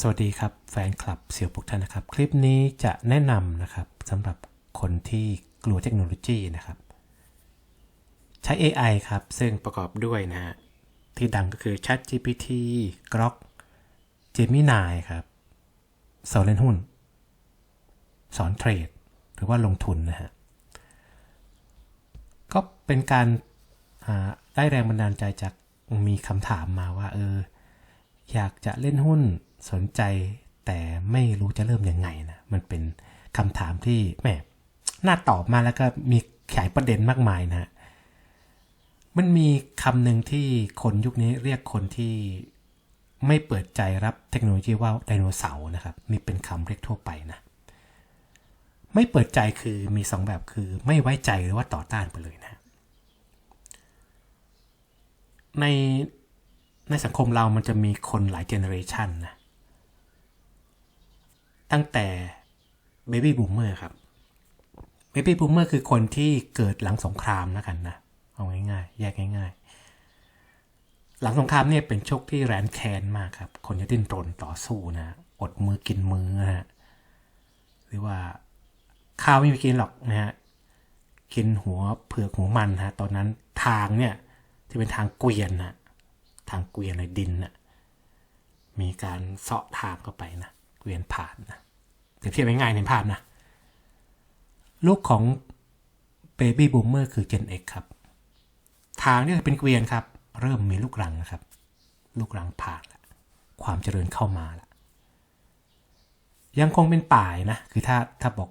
สวัสดีครับแฟนคลับเสี่ยวปุกท่านนะครับ คลิปนี้จะแนะนำนะครับสำหรับคนที่กลัวเทคโนโลยีนะครับ ใช้ AI ครับ ซึ่งประกอบด้วยนะฮะที่ดังก็คือ ChatGPT Grok Gemini ครับสอนเล่นหุ้น สอนเทรด หรือว่าลงทุนนะฮะก็เป็นการได้แรงบันดาลใจจากมีคำถามมาว่าเอออยากจะเล่นหุ้น สนใจแต่ไม่รู้จะเริ่มยังไงนะมันเป็นคำถามที่แหมน่าตอบมาแล้วก็มีขยายประเด็นมากมายนะฮะมันมีคำหนึ่งที่คนยุคนี้เรียกคนที่ไม่เปิดใจรับเทคโนโลยีว่าไดโนเสาร์นะครับนี่เป็นคำเรียกทั่วไปนะ ไม่เปิดใจคือมีสองแบบคือไม่ไว้ใจหรือว่าต่อต้านไปเลยนะ ในในสังคมเรามันจะมีคนหลายเจเนอเรชันนะ ตั้งแต่เบบี้บูมเมอร์ครับเบบี้บูมเมอร์คือคนที่เกิดหลังสงครามนะกันนะ เอาง่ายๆ แยกง่าย ๆ หลังสงครามเนี่ยเป็นช่วงที่แรนแคนมากครับ คนจะดิ้นรนต่อสู้นะ อดมือกินมือนะฮะหรือว่าข้าวไม่มีกินหรอกนะฮะกินหัวเผือกหัวมันฮะตอนนั้นทางเนี่ยจะเป็นทางเกวียนนะทางเกวียนในดินน่ะมีการเสาะทางเข้าไปนะ เวียนผ่านนะเดี๋ยวเทียบง่ายๆในภาพนะ ลูกของเบบี้บูมเมอร์คือ Gen X ครับ ทางนี่เป็นเกวียนครับ เริ่มมีลูกรังนะครับ ลูกรังผ่านแล้วความเจริญเข้ามาแล้วยังคงเป็นป่านะ คือถ้าถ้าบอก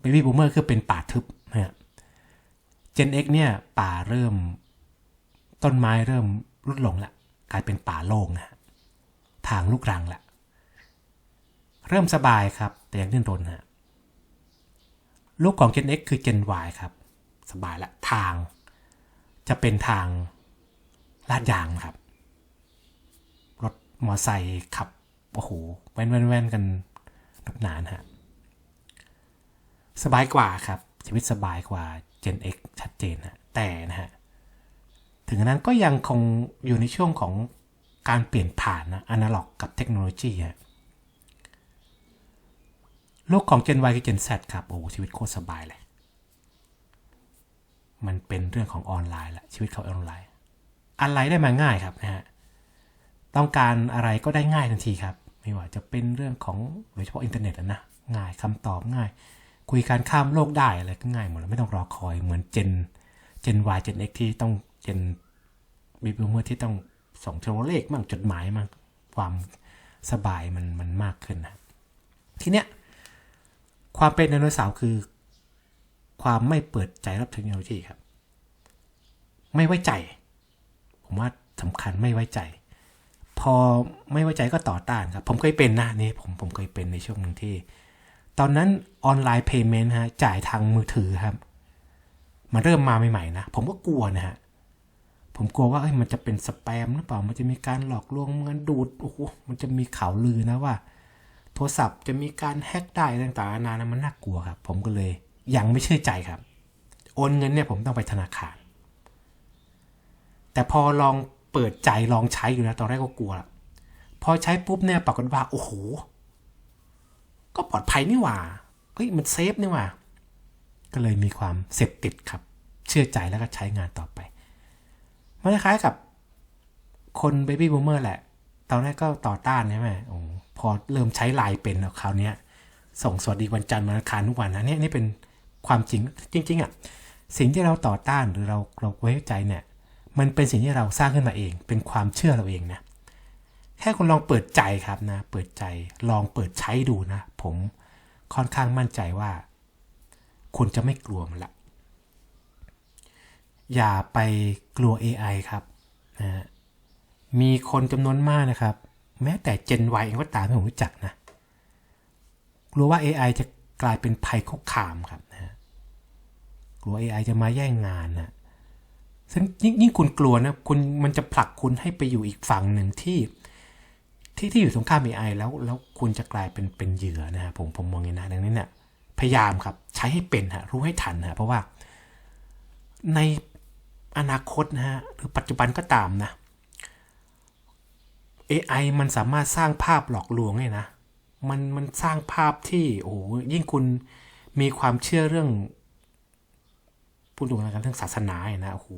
เบบี้บูมเมอร์คือเป็นป่าทึบนะฮะ Gen X เนี่ยป่าเริ่มต้นไม้เริ่มลดลงละกลายเป็นป่าโล่งนะฮะทางลูกรังละ เริ่มสบายครับ แต่ยังดิ้นรนนะลูกของ Gen X คือ Gen Y ครับ สบายละทาง จะเป็นทางลาดยางครับ รถมอไซค์ขับ โอ้โห แว่นแว่นแว่นกันหนุกหนานฮะสบายกว่าครับ ชีวิตสบายกว่า Gen X ชัดเจนฮะแต่นะฮะถึงนั้นก็ยังคงอยู่ในช่วงของการเปลี่ยนผ่านนะอนาล็อกกับเทคโนโลยีฮะ โลกของ Gen Y กับ Gen Z ครับ โอ้ชีวิตโคตรสบายเลย มันเป็นเรื่องของออนไลน์ละชีวิตเขาออนไลน์ อะไรได้มาง่ายครับนะฮะ ต้องการอะไรก็ได้ง่ายทันทีครับ ไม่ว่าจะเป็นเรื่องของโดยเฉพาะอินเทอร์เน็ตนะ ง่ายคำตอบง่าย คุยการข้ามโลกได้อะไรก็ง่ายหมดแล้วไม่ต้องรอคอยเหมือน Gen Gen Y Gen X ที่ต้อง Gen บีบูเมอร์ที่ต้องส่งโทรเลขมั่งจดหมายมั่งความสบายมันมันมากขึ้นนะทีเนี้ย ความเป็นไดโนเสาร์คือ ความไม่เปิดใจรับเทคโนโลยีครับ ไม่ไว้ใจ ผมว่าสำคัญไม่ไว้ใจ พอไม่ไว้ใจก็ต่อต้านครับ ผมเคยเป็นนะนี่ผมผมเคยเป็นในช่วงหนึ่งที่ ตอนนั้นออนไลน์เพย์เมนต์ฮะจ่ายทางมือถือครับ มันเริ่มมาใหม่ๆนะ ผมก็กลัวนะฮะผมกลัวว่าเอ้ยมันจะเป็นสแปมหรือเปล่า มันจะมีการหลอกลวงมันดูด โอ้โห มันจะมีข่าวลือนะว่า โทรศัพท์จะมีการแฮ็กได้ต่างๆนานานะมันน่ากลัวครับ ผมก็เลยยังไม่เชื่อใจครับ โอนเงินเนี่ยผมต้องไปธนาคาร แต่พอลองเปิดใจลองใช้อยู่นะตอนแรกก็กลัวพอใช้ปุ๊บเนี่ยปรากฏว่าโอ้โห ก็ปลอดภัยนี่หว่าเฮ้ยมันเซฟนี่หว่า ก็เลยมีความเสพติดครับ เชื่อใจแล้วก็ใช้งานต่อไป มันคล้ายๆกับคนเบบี้บูมเมอร์แหละ ตอนแรกก็ต่อต้านใช่ไหมโอ้ พอเริ่มใช้ไลน์เป็นแล้วคราวนี้ส่งสวัสดีวันจันทร์วันอังคารทุกวันนะเนี่ยนี่เป็นความจริงจริง ๆอะสิ่งที่เราต่อต้านหรือเราเราไว้ใจเนี่ย มันเป็นสิ่งที่เราสร้างขึ้นมาเอง เป็นความเชื่อเราเองนะแค่คุณลองเปิดใจครับนะ เปิดใจลองเปิดใช้ดูนะ ผมค่อนข้างมั่นใจว่า คุณจะไม่กลัวมันละ อย่าไปกลัว AI ครับนะมีคนจำนวนมากนะครับ แม้แต่ Gen Y เองก็ตามที่ผมรู้จักนะกลัวว่า AI จะกลายเป็นภัยคุกคามครับนะฮะกลัว AI จะมาแย่งงานนะซึ่งยิ่งยิ่งคุณกลัวนะคุณมันจะผลักคุณให้ไปอยู่อีกฝั่งหนึ่งที่ที่ที่อยู่ตรงข้าม AI แล้วแล้วคุณจะกลายเป็นเป็นเหยื่อนะฮะผมผมมองอย่างนั้นดังนั้นเนี่ยพยายามครับใช้ให้เป็นฮะรู้ให้ทันฮะเพราะว่าในอนาคตนะฮะหรือปัจจุบันก็ตามนะ AI มันสามารถสร้างภาพหลอกลวงเนี่ยนะ มันมันสร้างภาพที่โอ้โหยิ่งคุณมีความเชื่อเรื่องพูดตรงกันเรื่องศาสนาเนี่ยนะโอ้โห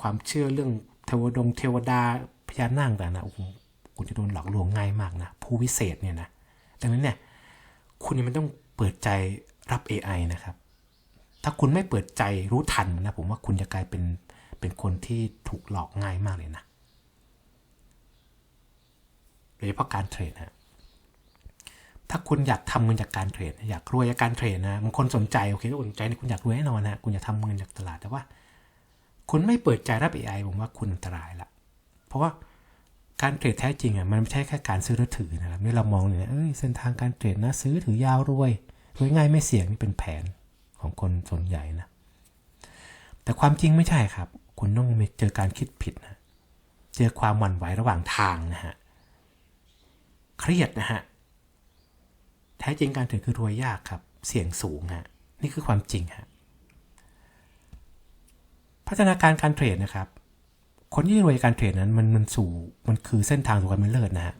ความเชื่อเรื่องเทวดงเทวดาพญานาคต่างนะโอ้โหคุณจะโดนหลอกลวงง่ายมากนะผู้วิเศษเนี่ยนะดังนั้นเนี่ยคุณมันต้องเปิดใจรับ AI นะครับ ถ้าคุณไม่เปิดใจรู้ทันนะผมว่าคุณจะกลายเป็นเป็นคนที่ถูกหลอกง่ายมากเลยนะ ยเฉพาะการเทรดนะถ้าคุณอยากทำเงินจากการเทรด อยากรวยจากการเทรดนะบางคนสนใจโอเคสนใจนี่คุณอยากรวยแน่นอนนะคุณอยากทำเงินจากตลาดแต่ว่า คุณไม่เปิดใจรับ AI ผมว่าคุณอันตรายละเพราะว่าการเทรดแท้จริงอะมันไม่ใช่แค่การซื้อหรือถือนะครับนี่เรามองเนี่ยเอ้ยเส้นทางการเทรดนะซื้อถือยาวรวยรวยง่ายไม่เสี่ยงนี่เป็นแผนของคนส่วนใหญ่นะแต่ความจริงไม่ใช่ครับ คุณต้องมีเจอการคิดผิดนะเจอความหวั่นไหวระหว่างทางนะฮะ เครียดนะฮะ แท้จริงการเทรดคือรวยยากครับ เสี่ยงสูงฮะ นี่คือความจริงฮะ พัฒนาการการเทรดนะครับ คนที่รวยการเทรดนั้นมันมันสู่มันคือเส้นทางสู่ความเป็นเลิศนะฮะ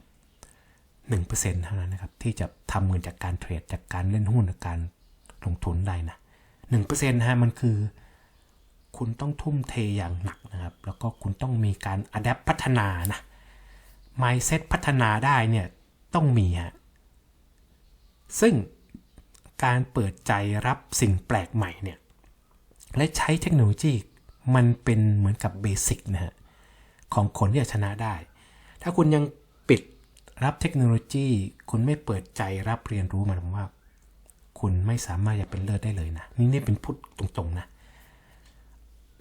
หนึ่งเปอร์เซ็นต์เท่านั้นนะครับ ที่จะทำเงินจากการเทรดจากการเล่นหุ้นจากการลงทุนได้นะหนึ่งเปอร์เซ็นต์ฮะมันคือ คุณต้องทุ่มเทอย่างหนักนะครับ แล้วก็คุณต้องมีการอัดแอปพัฒนานะ mindset พัฒนาได้เนี่ย ต้องมีฮะซึ่งการเปิดใจรับสิ่งแปลกใหม่เนี่ยและใช้เทคโนโลยีมันเป็นเหมือนกับเบสิกนะฮะของคนที่จะชนะได้ ถ้าคุณยังปิดรับเทคโนโลยี คุณไม่เปิดใจรับเรียนรู้มันว่า คุณไม่สามารถจะเป็นเลิศได้เลยนะ นี่นี่เป็นพูดตรงๆนะ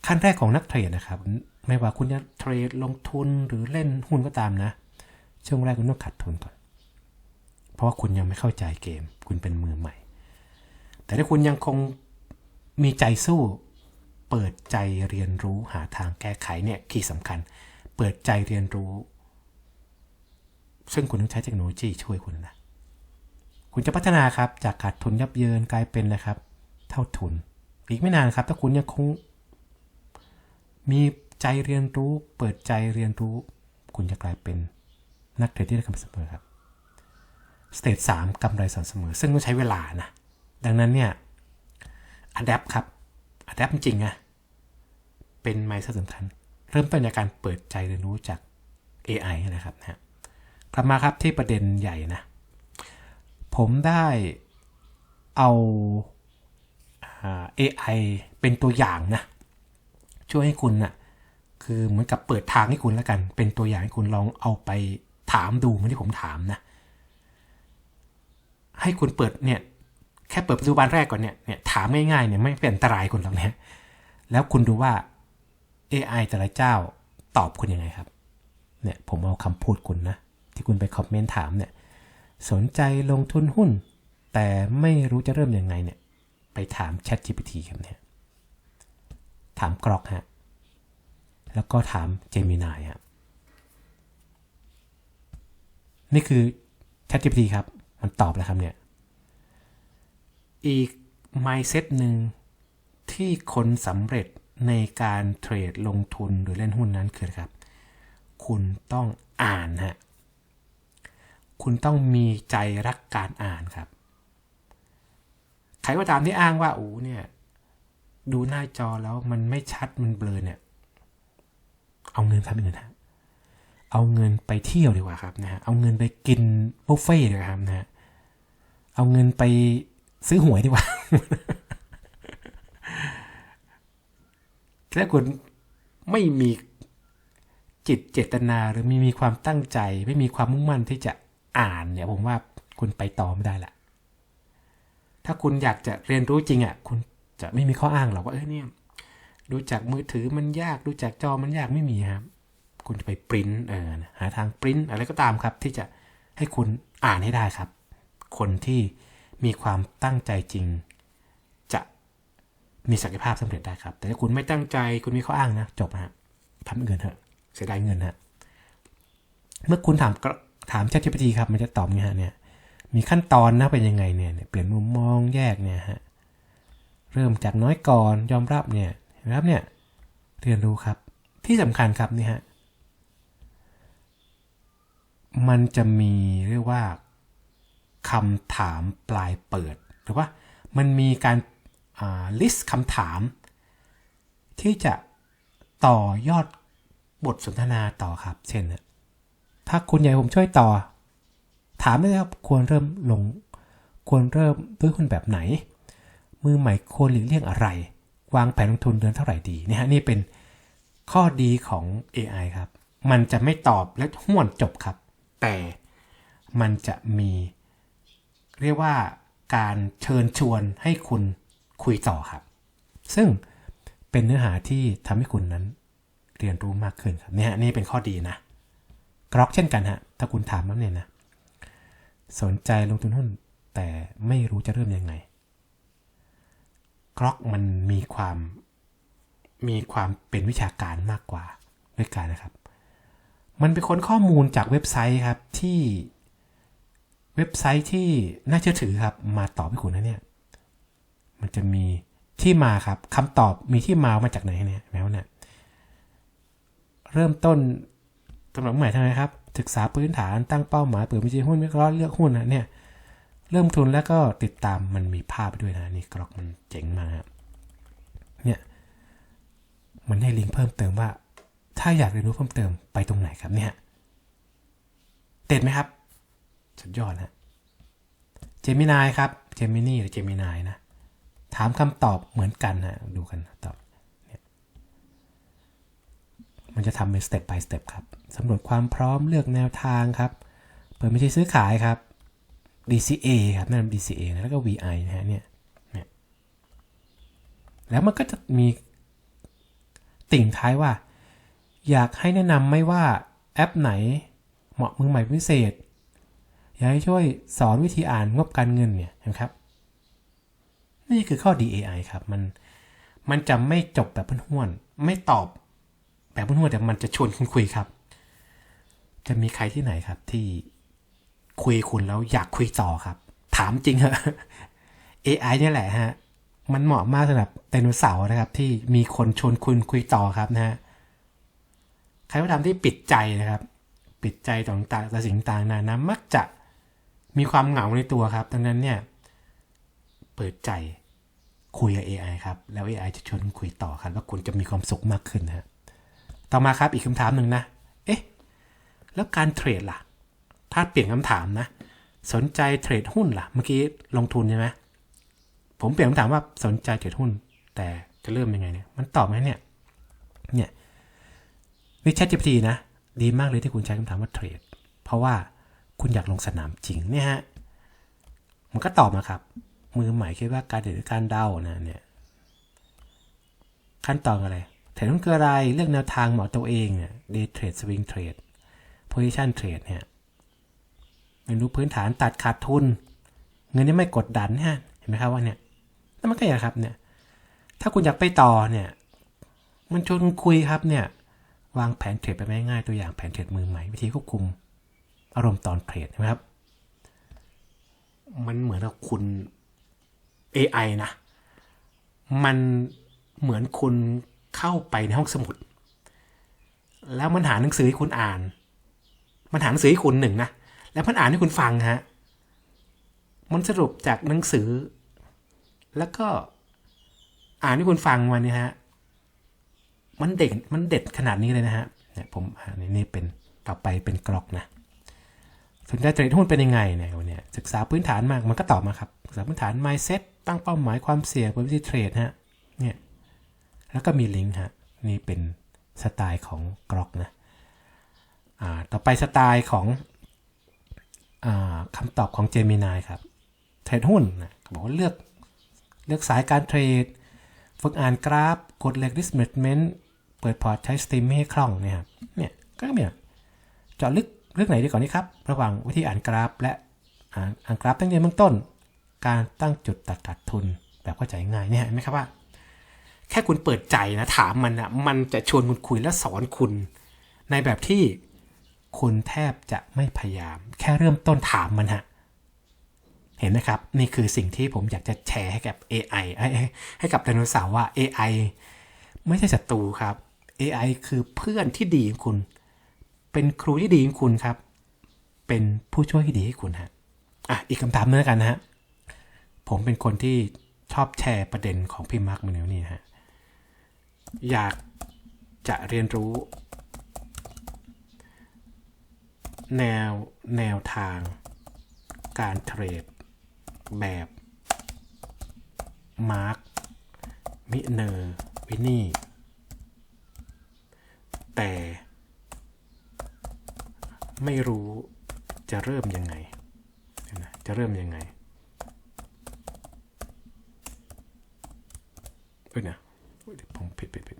ขั้นแรกของนักเทรดนะครับ ไม่ว่าคุณจะเทรดลงทุนหรือเล่นหุ้นก็ตามนะ ช่วงแรกคุณต้องขาดทุนก่อน เพราะว่าคุณยังไม่เข้าใจเกม คุณเป็นมือใหม่ แต่ถ้าคุณยังคงมีใจสู้ เปิดใจเรียนรู้หาทางแก้ไขเนี่ยคีย์สำคัญ เปิดใจเรียนรู้ ซึ่งคุณต้องใช้เทคโนโลยีช่วยคุณนะ คุณจะพัฒนาครับจากขาดทุนยับเยินกลายเป็นนะครับ เท่าทุน อีกไม่นานครับ ถ้าคุณยังคงมีใจเรียนรู้ เปิดใจเรียนรู้ คุณจะกลายเป็นนักเทรดที่ได้กำไรเสมอครับ สเตจสามกำไรสม่ำเสมอ ซึ่งต้องใช้เวลานะ ดังนั้นเนี่ยอัดแอปครับอัดแอปจริงอะเป็นไมซ์สำคัญ เริ่มต้นจากการเปิดใจเรียนรู้จาก AI นะครับนะกลับมาครับที่ประเด็นใหญ่นะ ผมได้เอาอ่า AI เป็นตัวอย่างนะ ช่วยให้คุณนะ่ะคือเหมือนกับเปิดทางให้คุณแล้วกัน เป็นตัวอย่างให้คุณลองเอาไปถามดูเหมือนที่ผมถามนะ ให้คุณเปิดเนี่ยแค่เปิดประตูบานแรกก่อนเนี่ยเนี่ยถามง่ายๆเนี่ยไม่เป็นอันตรายคุณหรอกเนี่ยแล้วคุณดูว่า AI แต่ละเจ้าตอบคุณยังไงครับ เนี่ยผมเอาคำพูดคุณนะ ที่คุณไปคอมเมนต์ถามเนี่ยสนใจลงทุนหุ้น แต่ไม่รู้จะเริ่มยังไงเนี่ยไปถาม Chat GPT ครับเนี่ยถามกรอกฮะแล้วก็ถาม Gemini ฮะนี่คือ Chat GPT ครับ มันตอบแล้วครับเนี่ย อีก mindset หนึ่งที่คนสำเร็จในการเทรดลงทุนหรือเล่นหุ้นนั้นคือครับ คุณต้องอ่านฮะคุณต้องมีใจรักการอ่านครับ ใครก็ตามที่อ้างว่าโอ้เนี่ย ดูหน้าจอแล้วมันไม่ชัดมันเบลอเนี่ย เอาเงินครับเงินฮะเอาเงินไปเที่ยวดีกว่าครับนะฮะเอาเงินไปกินบุฟเฟ่ต์ดีกว่าครับนะฮะเอาเงินไป ซื้อหวยดีกว่าถ้าคุณไม่มีจิตเจตนาหรือไม่มีความตั้งใจ ไม่มีความมุ่งมั่นที่จะอ่านเนี่ยผมว่าคุณไปต่อไม่ได้ละถ้าคุณอยากจะเรียนรู้จริงอะคุณจะไม่มีข้ออ้างหรอกว่าเออเนี่ยดูจากมือถือมันยากดูจากจอมันยากไม่มีครับคุณจะไปปริ้นเออหาทางปริ้นอะไรก็ตามครับ ที่จะให้คุณอ่านให้ได้ครับ คนที่ มีความตั้งใจจริง จะมีศักยภาพสำเร็จได้ครับ แต่ถ้าคุณไม่ตั้งใจคุณมีข้ออ้างนะ จบฮะทำเงินเถอะเสียดายเงินฮะเมื่อคุณถามถาม ChatGPT ครับมันจะตอบไงฮะเนี่ยมีขั้นตอนนะเป็นยังไงเนี่ยเปลี่ยนมุมมองแยกเนี่ยฮะเริ่มจากน้อยก่อนยอมรับเนี่ยเห็นไหมครับเนี่ยเรียนรู้ครับที่สำคัญครับนี่ฮะมันจะมีเรียกว่า คำถามปลายเปิดหรือว่ามันมีการลิสต์คำถาม ที่จะต่อยอดบทสนทนาต่อครับ เช่น ถ้าคุณอยากให้ผมช่วยต่อ ถามได้เลยครับควรเริ่มลง ควรเริ่มด้วยหุ้นแบบไหน มือใหม่ควรหลีกเลี่ยงอะไร วางแผนลงทุนเดือนเท่าไหร่ดีนี่ฮะนี่เป็นข้อดีของ AI ครับ มันจะไม่ตอบและห้วนจบครับ แต่มันจะมี เรียกว่าการเชิญชวนให้คุณคุยต่อครับ ซึ่งเป็นเนื้อหาที่ทำให้คุณนั้นเรียนรู้มากขึ้นครับเนี่ยนี่เป็นข้อดีนะกรอกเช่นกันฮะถ้าคุณถามแล้วเนี่ยนะสนใจลงทุนหุ้นแต่ไม่รู้จะเริ่มยังไงกรอกมันมีความมีความเป็นวิชาการมากกว่าด้วยกันนะครับ มันเป็นคนข้อมูลจากเว็บไซต์ครับที่ เว็บไซต์ที่น่าเชื่อถือครับ มาตอบให้คุณนะเนี่ย มันจะมีที่มาครับคำตอบมีที่มามาจากไหนเนี่ยแม้ว่าเนี่ยเริ่มต้นสำหรับใหม่ทำไมครับ ศึกษาพื้นฐานตั้งเป้าหมายเปิดบัญชีหุ้นวิเคราะห์เลือกหุ้นนะเนี่ย เริ่มทุนแล้วก็ติดตามมันมีภาพไปด้วยนะนี่กรอกมันเจ๋งมากเนี่ยมันให้ลิงก์เพิ่มเติมว่า ถ้าอยากเรียนรู้เพิ่มเติมไปตรงไหนครับเนี่ยเด็ดไหมครับ สุดยอดนะเจมินายครับเจมินี่หรือเจมินายนะ ถามคำตอบเหมือนกันนะดูกันตอบเนี่ยมันจะทำเป็นสเต็ป by สเต็ปครับสำรวจความพร้อมเลือกแนวทางครับ เปิดบัญชีซื้อขายครับ DCA ครับนั่น DCA นะแล้วก็ VI นะฮะเนี่ยเนี่ย แล้วมันก็จะมีติ่งท้ายว่า อยากให้แนะนำไม่ว่าแอปไหนเหมาะมือใหม่พิเศษ อยากให้ช่วยสอนวิธีอ่านงบการเงินเนี่ยนะครับ นี่คือข้อ DAI ครับ มันมันจะไม่จบแบบห้วนไม่ตอบแบบห้วนแต่มันจะชวนคุณคุยครับ จะมีใครที่ไหนครับที่คุยคุณแล้วอยากคุยต่อครับ ถามจริงเหรอ AI เนี่ยแหละฮะ มันเหมาะมากสำหรับไดโนเสาร์นะครับ ที่มีคนชวนคุณคุยต่อครับนะฮะใครก็ตามที่ปิดใจนะครับ ปิดใจต่างๆแต่สิ่งต่างๆนานามักจะ มีความเหงาในตัวครับ ดังนั้นเนี่ย เปิดใจคุยกับ AI ครับ แล้ว AI จะชวนคุยต่อครับ แล้วคุณจะมีความสุขมากขึ้นนะฮะต่อมาครับอีกคำถามหนึ่งนะ เอ๊ะ แล้วการเทรดล่ะ ถ้าเปลี่ยนคำถามนะ สนใจเทรดหุ้นล่ะ เมื่อกี้ลงทุนใช่ไหมผมเปลี่ยนคำถามว่าสนใจเทรดหุ้น แต่จะเริ่มยังไงเนี่ย มันตอบไหมเนี่ย เนี่ยวิชา GPT นะ ดีมากเลยที่คุณใช้คำถามว่าเทรด เพราะว่า คุณอยากลงสนามจริงเนี่ยฮะมันก็ตอบมาครับ มือใหม่คิดว่าการเดือการเดานะเนี่ยขั้นตอนอะไรเทรดหุ้นคืออะไรเลือกแนวทางเหมาะตัวเองเนี่ย day trade swing trade position trade เนี่ยเรียนรู้พื้นฐานตัดขาดทุน เงินนี่ไม่กดดันฮะเห็นไหมครับว่าเนี่ยนั่นมันก็อย่างครับเนี่ยถ้าคุณอยากไปต่อเนี่ยมันชวนคุยครับเนี่ยวางแผนเทรดไปง่ายๆตัวอย่างแผนเทรดมือใหม่วิธีควบคุม อารมณ์ตอนเทรดใช่ไหมครับ มันเหมือนกับคุณ AI นะ มันเหมือนคุณเข้าไปในห้องสมุด แล้วมันหาหนังสือให้คุณอ่าน มันหาหนังสือให้คุณหนึ่งนะ แล้วมันอ่านให้คุณฟังฮะ มันสรุปจากหนังสือ แล้วก็อ่านให้คุณฟังวันนี้ฮะ มันเด็ดมันเด็ดขนาดนี้เลยนะฮะเนี่ยผมอ่านนี่เป็นต่อไปเป็นกรอกนะ สนใจเทรดหุ้นเป็นยังไงเนี่ยวันนี้ศึกษาพื้นฐานมากมันก็ตอบมาครับศึกษาพื้นฐาน mindset ตั้งเป้าหมายความเสี่ยงเปิดวิธีเทรดฮะเนี่ยแล้วก็มีลิงก์ฮะนี่เป็นสไตล์ของกรอกนะอ่าต่อไปสไตล์ของอ่าคำตอบของเจมินายครับเทรดหุ้นนะบอกว่าเลือกเลือกสายการเทรด ฝึกอ่านกราฟ กดเลข risk management เปิดพอร์ตใช้สตรีมให้คล่องเนี่ยครับเนี่ยก็มีเจาะลึก เรื่องไหนดีก่อนนี้ครับ ระหว่างวิธีอ่านกราฟ และอ่านานกราฟตั้งแต่เบื้องต้น การตั้งจุดตัดขาดทุนแบบเข้าใจง่ายเนี่ยเห็นไหมครับว่า แค่คุณเปิดใจนะถามมันอะมันจะชวนคุณคุยและสอนคุณ ในแบบที่คุณแทบจะไม่พยายาม แค่เริ่มต้นถามมันฮะเห็นไหมครับ นี่คือสิ่งที่ผมอยากจะแชร์ให้กับ AI ให้ให้ให้กับไดโนเสาร์ว่า AI ไม่ใช่ศัตรูครับ AI คือเพื่อนที่ดีของคุณ เป็นครูที่ดีของคุณครับ เป็นผู้ช่วยที่ดีให้คุณฮะอะอีกคำถามนึงกันนะฮะผมเป็นคนที่ชอบแชร์ประเด็นของพี่มาร์คมิเนลนี่ฮะอยากจะเรียนรู้ แนวแนวทาง การเทรดแบบมาร์คมิเนอร์วินนี่แต่ ไม่รู้จะเริ่มยังไงนะจะเริ่มยังไงเอ้ยนะเดี๋ยผมผิดผิดผิด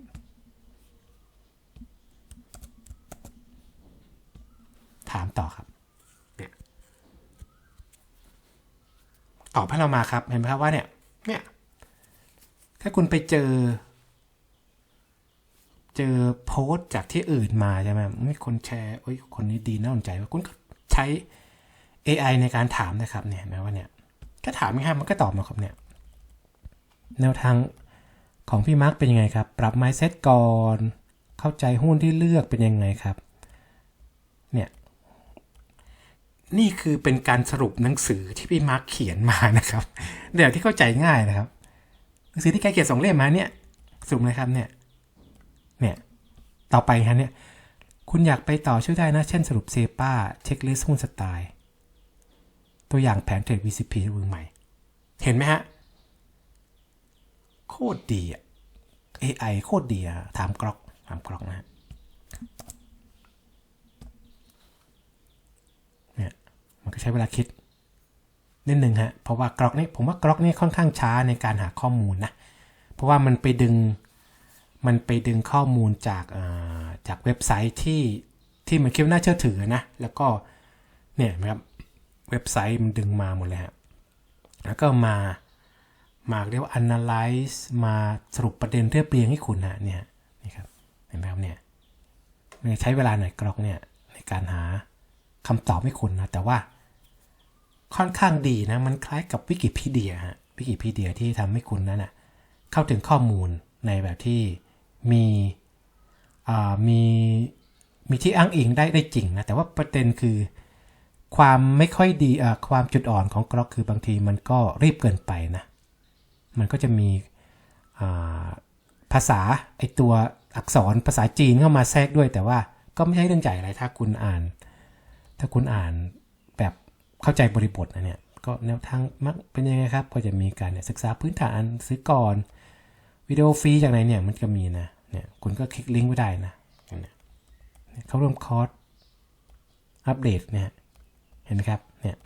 ถามต่อครับเนี่ยตอบให้เรามาครับ เห็นไหมครับว่าเนี่ยเนี่ยถ้าคุณไปเจอ เจอโพสต์จากที่อื่นมาใช่ไหมไมีคนแชร์โอ้ยคนนี้ดีน่าสนใจว่าคุณก็ใช้ AI ในการถามนะครับเนี่ยนไหมว่าเนี่ยก็ถามง่ายมันก็ตอบมาครับเนี่ยแนวทางของพี่มาร์กเป็นยังไงครับ ปรับ mindset ก่อน เข้าใจหุ้นที่เลือกเป็นยังไงครับ เนี่ย นี่คือเป็นการสรุปหนังสือที่พี่มาร์กเขียนมานะครับเดี๋ยวที่เข้าใจง่ายนะครับ หนังสือที่แกเขียนสองเล่มมาเนี่ยสรุปเลยครับเนี่ย เนี่ยต่อไปฮะเนี่ยคุณอยากไปต่อช่วยได้นะ เช่นสรุปเซป้าเช็คลิสต์หุ้นสไตล์ ตัวอย่างแผนเทรด VCP ที่มือใหม่ เห็นไหมฮะ โคตรดีอะ AI โคตรดีอะถามกรอกถามกรอกนะฮะเนี่ยมันก็ใช้เวลาคิดนิดหนึ่งฮะ เพราะว่ากรอกนี่ผมว่ากรอกนี่ค่อนข้างช้าในการหาข้อมูลนะ เพราะว่ามันไปดึง มันไปดึงข้อมูลจากาจากเว็บไซต์ที่ที่มันคิดว่าน่าเชื่อถือนะ แล้วก็เนี่ยนะครับเว็บไซต์มันดึงมาหมดเลยฮะแล้วก็มามาเรียกว่า analyze มาสรุปประเด็นเรียบเรียงให้คุณฮะเนี่ยนี่ครับเห็นไหมครับเนี่ยมันใช้เวลาหน่อยกรอกเนี่ยในการหาคำตอบให้คุณนะ แต่ว่าค่อนข้างดีนะ มันคล้ายกับวิกิพีเดียฮะวิกิพีเดียที่ทำให้คุณนั้นนะเข้าถึงข้อมูลในแบบที่ มีมีมีที่อ้างอิงได้ได้จริงนะแต่ว่าประเด็นคือ ความไม่ค่อยดีความจุดอ่อนของกรอกคือบางทีมันก็รีบเกินไปนะ มันก็จะมีภาษาไอตัวอักษรภาษาจีนเข้ามาแทรกด้วย แต่ว่าก็ไม่ใช่เรื่องใหญ่อะไรถ้าคุณอ่าน ถ้าคุณอ่านแบบเข้าใจบริบทนะเนี่ยก็แนวทางมักเป็นยังไงครับ ก็จะมีการเนี่ยศึกษาพื้นฐานซื้อก่อนวิดีโอฟรีจากไหนเนี่ยมันก็มีนะ เนี่ยคุณก็คลิกลิงก์ไว้ได้นะเข้าร่วมคอร์สอัปเดตเนี่ยเห็นไหมครับเนี่ย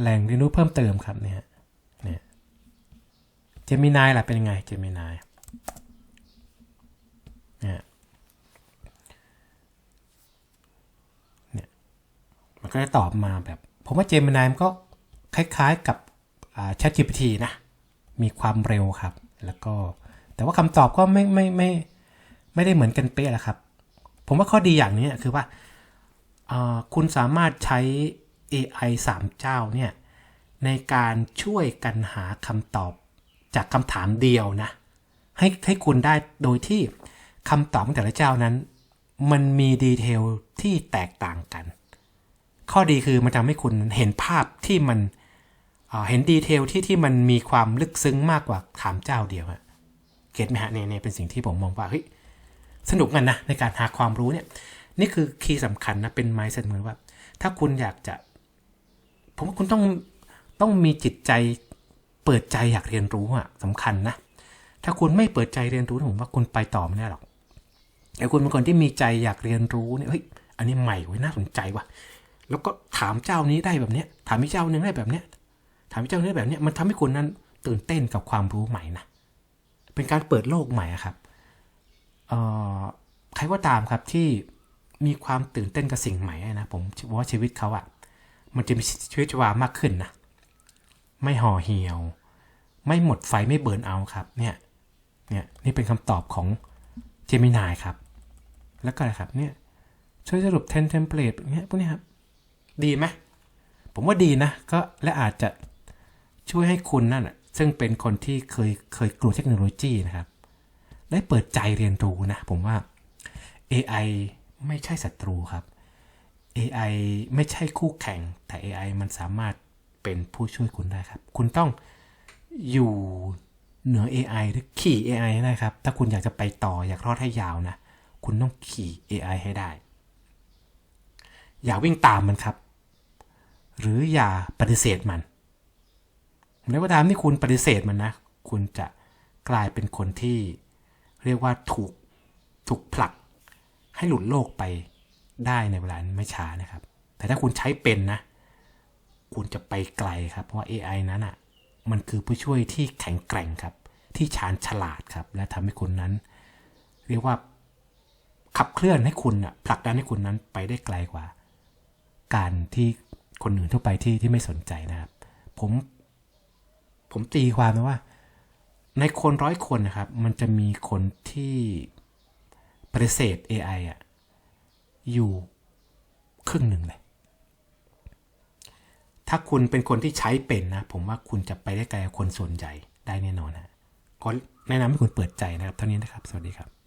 แหล่งเรียนรู้เพิ่มเติมครับเนี่ยเนี่ยเจมินายล่ะเป็นยังไงเจมินายเนี่ยเนี่ยมันก็จะตอบมาแบบ ผมว่าเจมินายมันก็คล้ายๆกับอ่า ChatGPT นะ มีความเร็วครับ แล้วก็ แต่ว่าคำตอบก็ไม่ไม่ไม่ไม่ได้เหมือนกันเป๊ะแหละครับ ผมว่าข้อดีอย่างนี้คือว่าคุณสามารถใช้ AI 3 เจ้าเนี่ยในการช่วยกันหาคำตอบจากคำถามเดียวนะ ให้ให้คุณได้โดยที่คำตอบของแต่ละเจ้านั้น มันมีดีเทลที่แตกต่างกัน ข้อดีคือมันทำให้คุณเห็นภาพที่มันเเห็นดีเทลที่ที่มันมีความลึกซึ้งมากกว่าถามเจ้าเดียวอะ เก็ตไหมฮะเนี่ยเนี่ยเป็นสิ่งที่ผมมองว่าเฮ้ยสนุกกันนะในการหาความรู้เนี่ยนี่คือคีย์สำคัญนะเป็นไม้เสมือนว่า ถ้าคุณอยากจะ ผมว่าคุณต้องต้องมีจิตใจเปิดใจอยากเรียนรู้อะสำคัญนะถ้าคุณไม่เปิดใจเรียนรู้ผมว่าคุณไปต่อไม่ได้หรอกแต่คุณเป็นคนที่มีใจอยากเรียนรู้เนี่ยเฮ้ยอันนี้ใหม่เว้ยน่าสนใจว่ะแล้วก็ถามเจ้านี้ได้แบบเนี้ยถามอีกเจ้านึงได้แบบเนี้ยถามอีกเจ้านี้ได้แบบเนี้ยมันทำให้คุณนั้นตื่นเต้นกับความรู้ใหม่นะ เป็นการเปิดโลกใหม่ครับใครก็ตามครับที่มีความตื่นเต้นกับสิ่งใหม่นะผมว่าชีวิตเขาอะ่ะ มันจะมีชีวิตชีวามากขึ้นนะไม่ห่อเหี่ยว ไม่หมดไฟไม่เบิร์นเอาครับ เนี่ยเนี่ยนี่เป็นคำตอบของเจมินายครับ แล้วก็อะไรครับเนี่ยช่วยสรุป10 template เนี่ยพวกนี้ครับ ดีไหมผมว่าดีนะ ก็และอาจจะช่วยให้คุณนั่นอะ ซึ่งเป็นคนที่เคยเคยกลัวเทคโนโลยีนะครับ ได้เปิดใจเรียนรู้นะ ผมว่า AI ไม่ใช่ศัตรูครับ AI ไม่ใช่คู่แข่ง แต่ AI มันสามารถเป็นผู้ช่วยคุณได้ครับ คุณต้องอยู่เหนือ AI หรือขี่ AI ให้ได้ครับ ถ้าคุณอยากจะไปต่ออยากรอดให้ยาวนะ คุณต้องขี่ AI ให้ได้ อย่าวิ่งตามมันครับ หรืออย่าปฏิเสธมัน ในว่าตามที่คุณปฏิเสธมันนะ คุณจะกลายเป็นคนที่เรียกว่าถูกถูกผลัก ให้หลุดโลกไปได้ในเวลาไม่ช้านะครับ แต่ถ้าคุณใช้เป็นนะ คุณจะไปไกลครับ เพราะว่า AI นั้นอะ มันคือผู้ช่วยที่แข็งแกร่งครับ ที่ชาญฉลาดครับ และทำให้คุณนั้น เรียกว่าขับเคลื่อนให้คุณอะผลักดันให้คุณนั้นไปได้ไกลกว่า การที่คนอื่นทั่วไปที่ที่ไม่สนใจนะครับ ผม ผมตีความนะว่า ในคนร้อยคนนะครับ มันจะมีคนที่ปฏิเสธ AI อะอยู่ครึ่งหนึ่งเลย ถ้าคุณเป็นคนที่ใช้เป็นนะ ผมว่าคุณจะไปได้ไกลคนส่วนใหญ่ได้แน่นอนฮะก็แนะนำให้คุณเปิดใจนะครับ เท่านี้นะครับ สวัสดีครับ